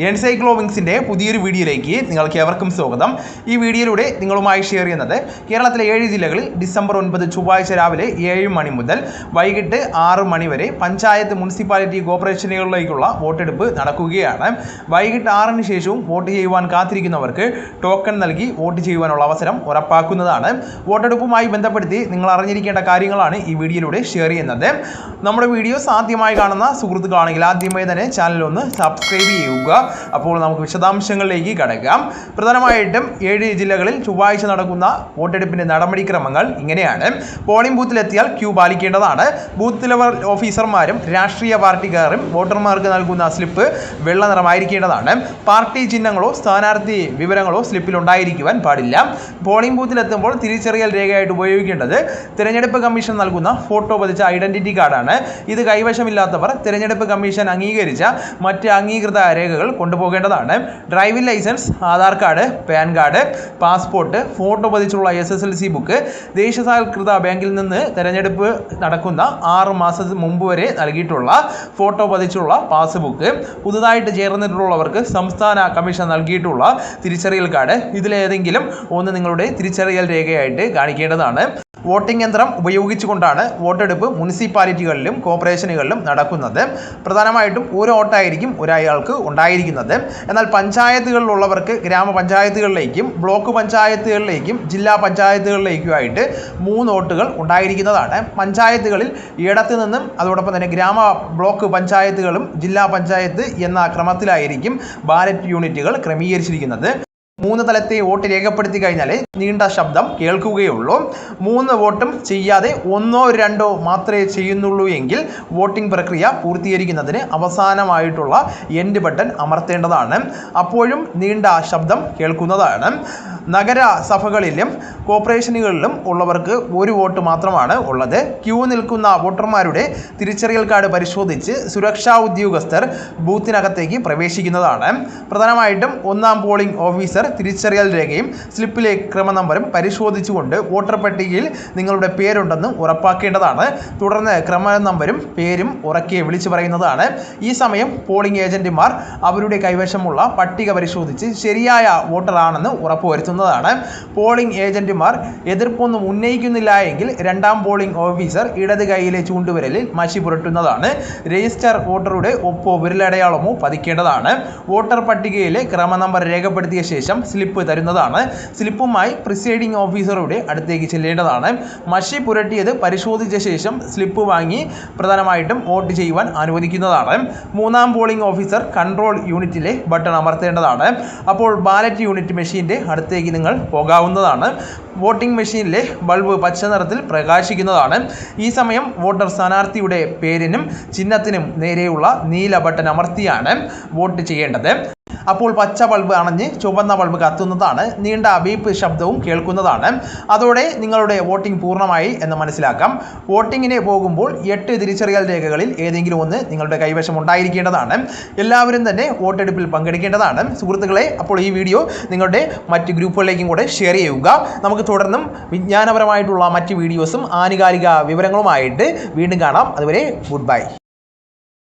എൻസൈക്ലോവിങ്സിന്റെ പുതിയൊരു വീഡിയോയിലേക്ക് നിങ്ങൾക്ക് ഏവർക്കും സ്വാഗതം. ഈ വീഡിയോയിലൂടെ നിങ്ങളുമായി ഷെയർ ചെയ്യുന്നത് കേരളത്തിലെ ഏഴ് ജില്ലകളിൽ ഡിസംബർ ഒൻപത് ചൊവ്വാഴ്ച രാവിലെ ഏഴ് മണി മുതൽ വൈകിട്ട് ആറ് മണി വരെ പഞ്ചായത്ത് മുനിസിപ്പാലിറ്റി കോർപ്പറേഷനുകളിലേക്കുള്ള വോട്ടെടുപ്പ് നടക്കുകയാണ്. വൈകിട്ട് ആറിന് ശേഷവും വോട്ട് ചെയ്യുവാൻ കാത്തിരിക്കുന്നവർക്ക് ടോക്കൺ നൽകി വോട്ട് ചെയ്യുവാനുള്ള അവസരം ഉറപ്പാക്കുന്നതാണ്. വോട്ടെടുപ്പുമായി ബന്ധപ്പെടുത്തി നിങ്ങൾ അറിഞ്ഞിരിക്കേണ്ട കാര്യങ്ങളാണ് ഈ വീഡിയോയിലൂടെ ഷെയർ ചെയ്യുന്നത്. നമ്മുടെ വീഡിയോസ് ആദ്യമായി കാണുന്ന സുഹൃത്തുക്കളാണെങ്കിൽ ആദ്യമായി തന്നെ ചാനൽ ഒന്ന് സബ്സ്ക്രൈബ് ചെയ്യുക. അപ്പോൾ നമുക്ക് വിശദാംശങ്ങളിലേക്ക് കടക്കാം. പ്രധാനമായിട്ടും ഏഴ് ജില്ലകളിൽ ചൊവ്വാഴ്ച നടക്കുന്ന വോട്ടെടുപ്പിന്റെ നടപടിക്രമങ്ങൾ ഇങ്ങനെയാണ്. പോളിംഗ് ബൂത്തിലെത്തിയാൽ ക്യൂ പാലിക്കേണ്ടതാണ്. ബൂത്ത് ലെവൽ ഓഫീസർമാരും രാഷ്ട്രീയ പാർട്ടിക്കാരും വോട്ടർമാർക്ക് നൽകുന്ന സ്ലിപ്പ് വെള്ള നിറമായിരിക്കേണ്ടതാണ്. പാർട്ടി ചിഹ്നങ്ങളോ സ്ഥാനാർത്ഥി വിവരങ്ങളോ സ്ലിപ്പിൽ ഉണ്ടായിരിക്കുവാൻ പാടില്ല. പോളിംഗ് ബൂത്തിലെത്തുമ്പോൾ തിരിച്ചറിയൽ രേഖയായിട്ട് ഉപയോഗിക്കേണ്ടത് തിരഞ്ഞെടുപ്പ് കമ്മീഷൻ നൽകുന്ന ഫോട്ടോ പതിച്ച ഐഡന്റിറ്റി കാർഡാണ്. ഇത് കൈവശമില്ലാത്തവർ തിരഞ്ഞെടുപ്പ് കമ്മീഷൻ അംഗീകരിച്ച മറ്റ് അംഗീകൃത രേഖകൾ കൊണ്ടുപോകേണ്ടതാണ്. Driving licence Aadhaar card PAN card passport photo പതിച്ചുള്ള S S L C book ദേശസാൽകൃത ബാങ്കിൽ നിന്ന് തിരഞ്ഞെടുപ്പ് നടക്കുന്ന ആറ് മാസം മുമ്പ് വരെ നൽകിയിട്ടുള്ള ഫോട്ടോ പതിച്ചുള്ള പാസ്ബുക്ക് പുതുതായിട്ട് ചേർന്നിട്ടുള്ളവർക്ക് സംസ്ഥാന കമ്മീഷൻ നൽകിയിട്ടുള്ള തിരിച്ചറിയൽ കാർഡ് ഇതിലേതെങ്കിലും ഒന്ന് നിങ്ങളുടെ തിരിച്ചറിയൽ രേഖയായിട്ട് കാണിക്കേണ്ടതാണ്. വോട്ടിംഗ് യന്ത്രം ഉപയോഗിച്ചുകൊണ്ടാണ് വോട്ടെടുപ്പ് മുനിസിപ്പാലിറ്റികളിലും കോർപ്പറേഷനുകളിലും നടക്കുന്നത്. പ്രധാനമായിട്ടും ഒരു വോട്ടായിരിക്കും ഒരാൾക്ക് ഉണ്ടായിരിക്കുന്നത്. എന്നാൽ പഞ്ചായത്തുകളിലുള്ളവർക്ക് ഗ്രാമപഞ്ചായത്തുകളിലേക്കും ബ്ലോക്ക് പഞ്ചായത്തുകളിലേക്കും ജില്ലാ പഞ്ചായത്തുകളിലേക്കുമായിട്ട് മൂന്ന് വോട്ടുകൾ ഉണ്ടായിരിക്കുന്നതാണ്. പഞ്ചായത്തുകളിൽ ഇടത്തു നിന്നും അതോടൊപ്പം തന്നെ ഗ്രാമ ബ്ലോക്ക് പഞ്ചായത്തുകളും ജില്ലാ പഞ്ചായത്ത് എന്ന ക്രമത്തിലായിരിക്കും ബാലറ്റ് യൂണിറ്റുകൾ ക്രമീകരിച്ചിരിക്കുന്നത്. മൂന്ന് തലത്തെ വോട്ട് രേഖപ്പെടുത്തി കഴിഞ്ഞാൽ നീണ്ട ശബ്ദം കേൾക്കുകയുള്ളൂ. മൂന്ന് വോട്ടും ചെയ്യാതെ ഒന്നോ രണ്ടോ മാത്രമേ ചെയ്യുന്നുള്ളൂ എങ്കിൽ വോട്ടിംഗ് പ്രക്രിയ പൂർത്തീകരിക്കുന്നതിന് അവസാനമായിട്ടുള്ള എൻഡ് ബട്ടൺ അമർത്തേണ്ടതാണ്. അപ്പോഴും നീണ്ട ശബ്ദം കേൾക്കുന്നതാണ്. നഗരസഭകളിലും കോർപ്പറേഷനുകളിലും ഉള്ളവർക്ക് ഒരു വോട്ട് മാത്രമാണ് ഉള്ളത്. ക്യൂ നിൽക്കുന്ന വോട്ടർമാരുടെ തിരിച്ചറിയൽ കാർഡ് പരിശോധിച്ച് സുരക്ഷാ ഉദ്യോഗസ്ഥർ ബൂത്തിനകത്തേക്ക് പ്രവേശിക്കുന്നതാണ്. പ്രധാനമായിട്ടും ഒന്നാം പോളിംഗ് ഓഫീസർ തിരിച്ചറിയൽ രേഖയും സ്ലിപ്പിലെ ക്രമനമ്പറും പരിശോധിച്ചുകൊണ്ട് വോട്ടർ പട്ടികയിൽ നിങ്ങളുടെ പേരുണ്ടെന്ന് ഉറപ്പാക്കേണ്ടതാണ്. തുടർന്ന് ക്രമ നമ്പരും പേരും ഉറക്കെ വിളിച്ചു പറയുന്നതാണ്. ഈ സമയം പോളിംഗ് ഏജന്റുമാർ അവരുടെ കൈവശമുള്ള പട്ടിക പരിശോധിച്ച് ശരിയായ വോട്ടറാണെന്ന് ഉറപ്പുവരുത്തുന്നതാണ്. പോളിംഗ് ഏജന്റുമാർ എതിർപ്പൊന്നും ഉന്നയിക്കുന്നില്ല എങ്കിൽ രണ്ടാം പോളിംഗ് ഓഫീസർ ഇടത് കൈയിലെ ചൂണ്ടുവിരലിൽ മഷി പുരട്ടുന്നതാണ്. രജിസ്റ്റർ വോട്ടറുടെ ഒപ്പോ വിരലടയാളമോ പതിക്കേണ്ടതാണ്. വോട്ടർ പട്ടികയിലെ ക്രമനമ്പർ രേഖപ്പെടുത്തിയ ശേഷം സ്ലിപ്പ് തരുന്നതാണ്. സ്ലിപ്പുമായി പ്രിസൈഡിംഗ് ഓഫീസറുടെ അടുത്തേക്ക് ചെല്ലേണ്ടതാണ്. മഷി പുരട്ടിയത് പരിശോധിച്ച ശേഷം സ്ലിപ്പ് വാങ്ങി പ്രധാനമായിട്ടും വോട്ട് ചെയ്യുവാൻ അനുവദിക്കുന്നതാണ്. മൂന്നാം പോളിംഗ് ഓഫീസർ കൺട്രോൾ യൂണിറ്റിലെ ബട്ടൺ അമർത്തേണ്ടതാണ്. അപ്പോൾ ബാലറ്റ് യൂണിറ്റ് മെഷീന്റെ അടുത്തേക്ക് നിങ്ങൾ പോകാവുന്നതാണ്. വോട്ടിംഗ് മെഷീനിലെ ബൾബ് പച്ച നിറത്തിൽ പ്രകാശിക്കുന്നതാണ്. ഈ സമയം വോട്ടർ സ്ഥാനാർത്ഥിയുടെ പേരിനും ചിഹ്നത്തിനും നേരെയുള്ള നീല ബട്ടൺ അമർത്തിയാണ് വോട്ട് ചെയ്യേണ്ടത്. അപ്പോൾ പച്ച ബൾബ് അണഞ്ഞ് ചുവന്ന ബൾബ് കത്തുന്നതാണ്. നീണ്ട ബീപ്പ് ശബ്ദവും കേൾക്കുന്നതാണ്. അതോടെ നിങ്ങളുടെ വോട്ടിംഗ് പൂർണമായി എന്ന് മനസ്സിലാക്കാം. വോട്ടിങ്ങിന് പോകുമ്പോൾ എട്ട് തിരിച്ചറിയൽ രേഖകളിൽ ഏതെങ്കിലും ഒന്ന് നിങ്ങളുടെ കൈവശം ഉണ്ടായിരിക്കേണ്ടതാണ്. എല്ലാവരും തന്നെ വോട്ടെടുപ്പിൽ പങ്കെടുക്കേണ്ടതാണ്. സുഹൃത്തുക്കളെ അപ്പോൾ ഈ വീഡിയോ നിങ്ങളുടെ മറ്റ് ഗ്രൂപ്പുകളിലേക്കും കൂടെ ഷെയർ ചെയ്യുക. നമുക്ക് തുടർന്നും വിജ്ഞാനപരമായിട്ടുള്ള മറ്റ് വീഡിയോസും ആനുകാലിക വിവരങ്ങളുമായിട്ട് വീണ്ടും കാണാം. അതുവരെ ഗുഡ് ബൈ.